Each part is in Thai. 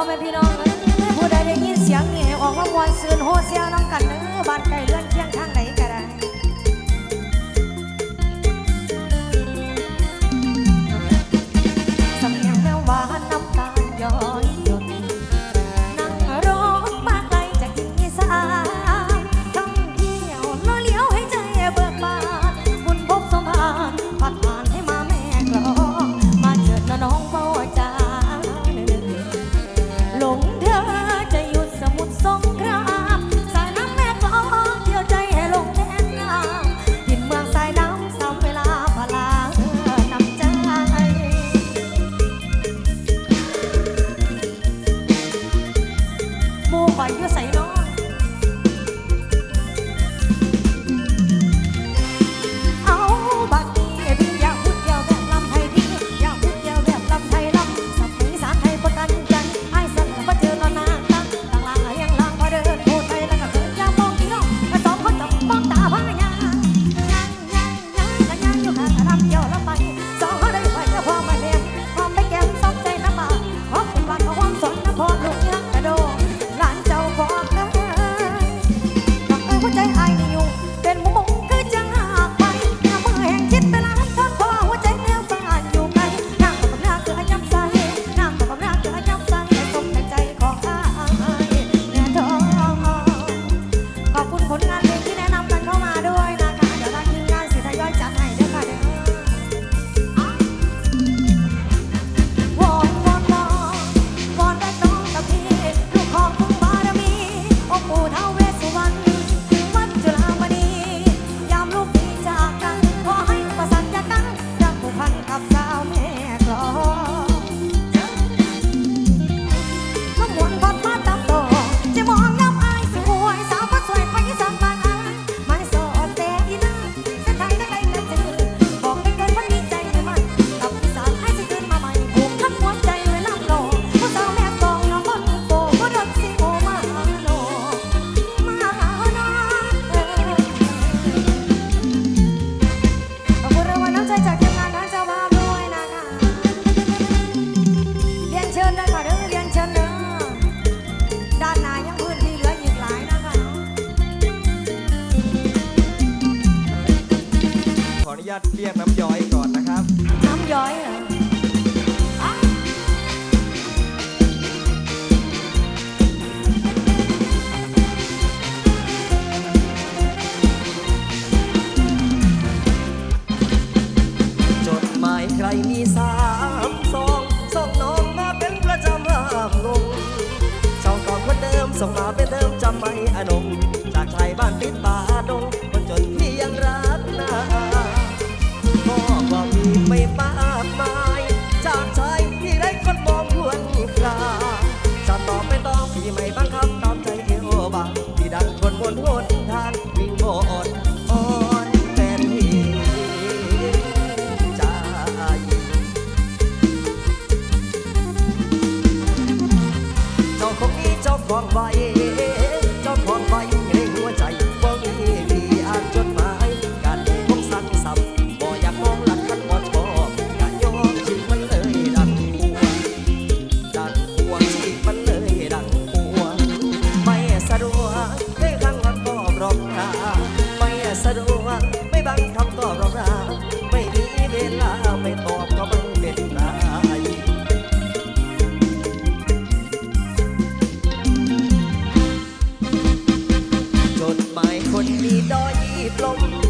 พ่อแม่พี่น้องผู้ใดได้ยินเสียงเนี่ยห้ออกมามวนซืนโฮเซียน้องกันเนื้อบานไก่เลื่อนเคียงข้างไหน flow.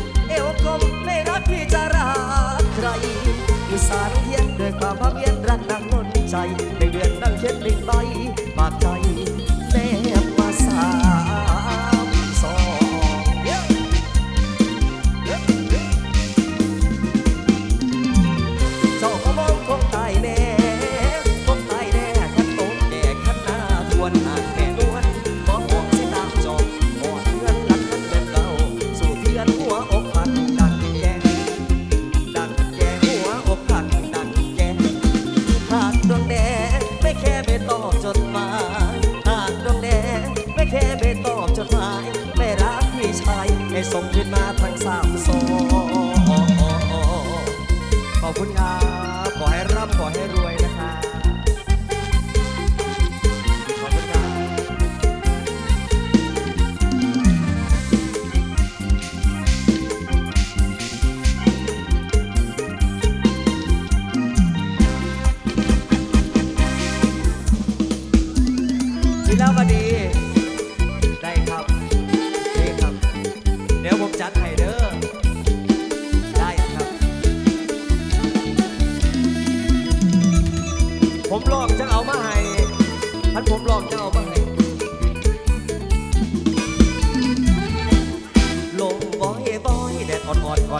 ให้ส่งขึ้นมาทั้งสาม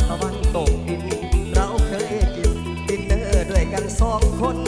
ตะวันตกดิน เราเคยกินดินเนอร์ด้วยกันสองคน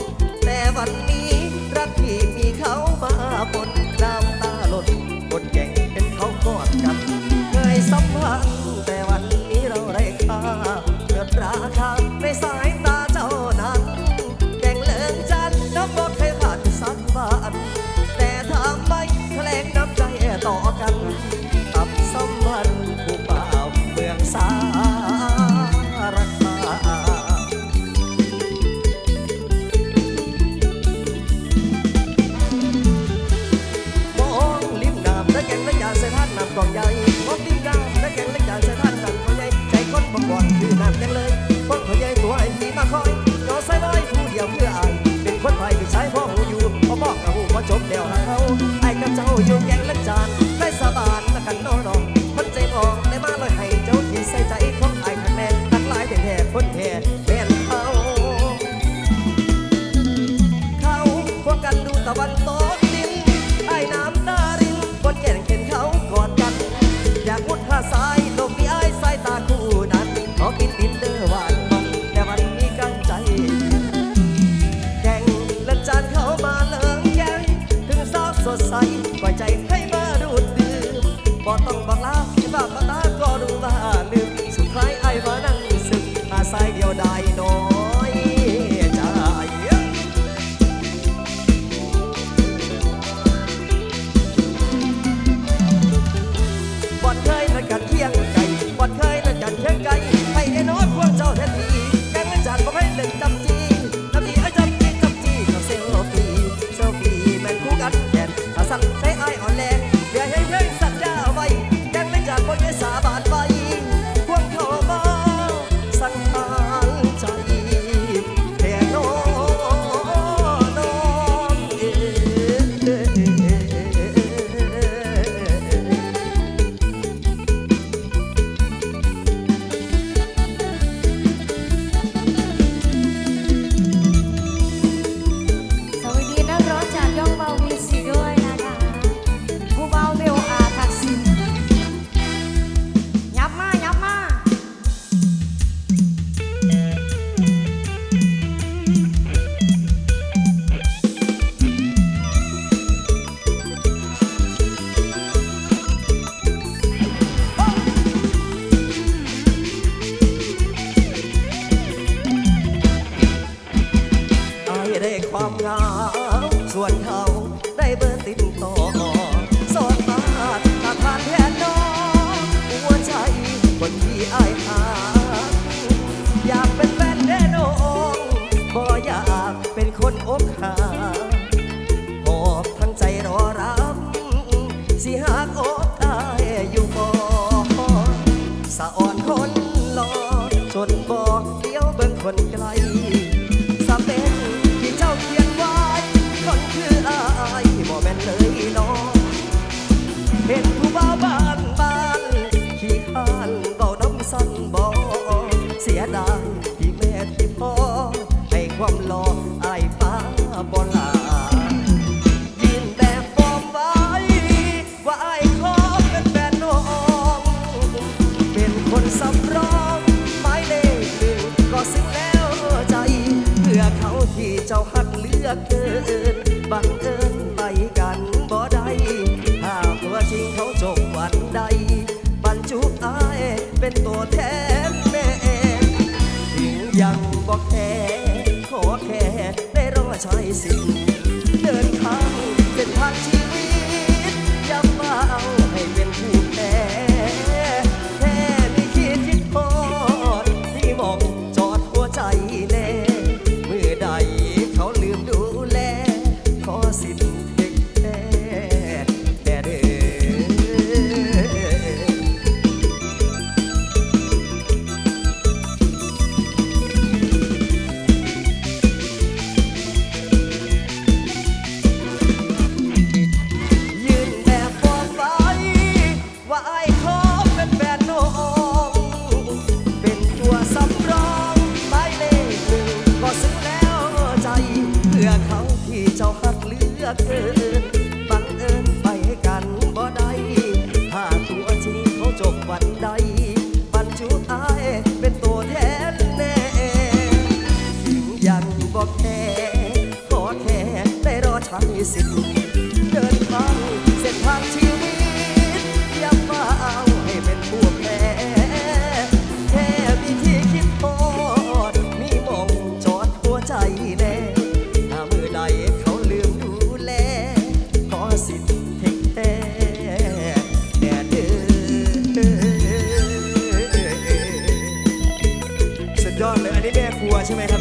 สะอ่อนคน çayısın เขาที่เจ้าหักเลือกเกินบังเอิญไปกันบ่ได้ถ้าตัวจริงเขาจบวันใดบรนจุอายเป็นตัวแทนแน่ถึงยางบอกแค่ขอแค่ได้รอใช้สิ you may have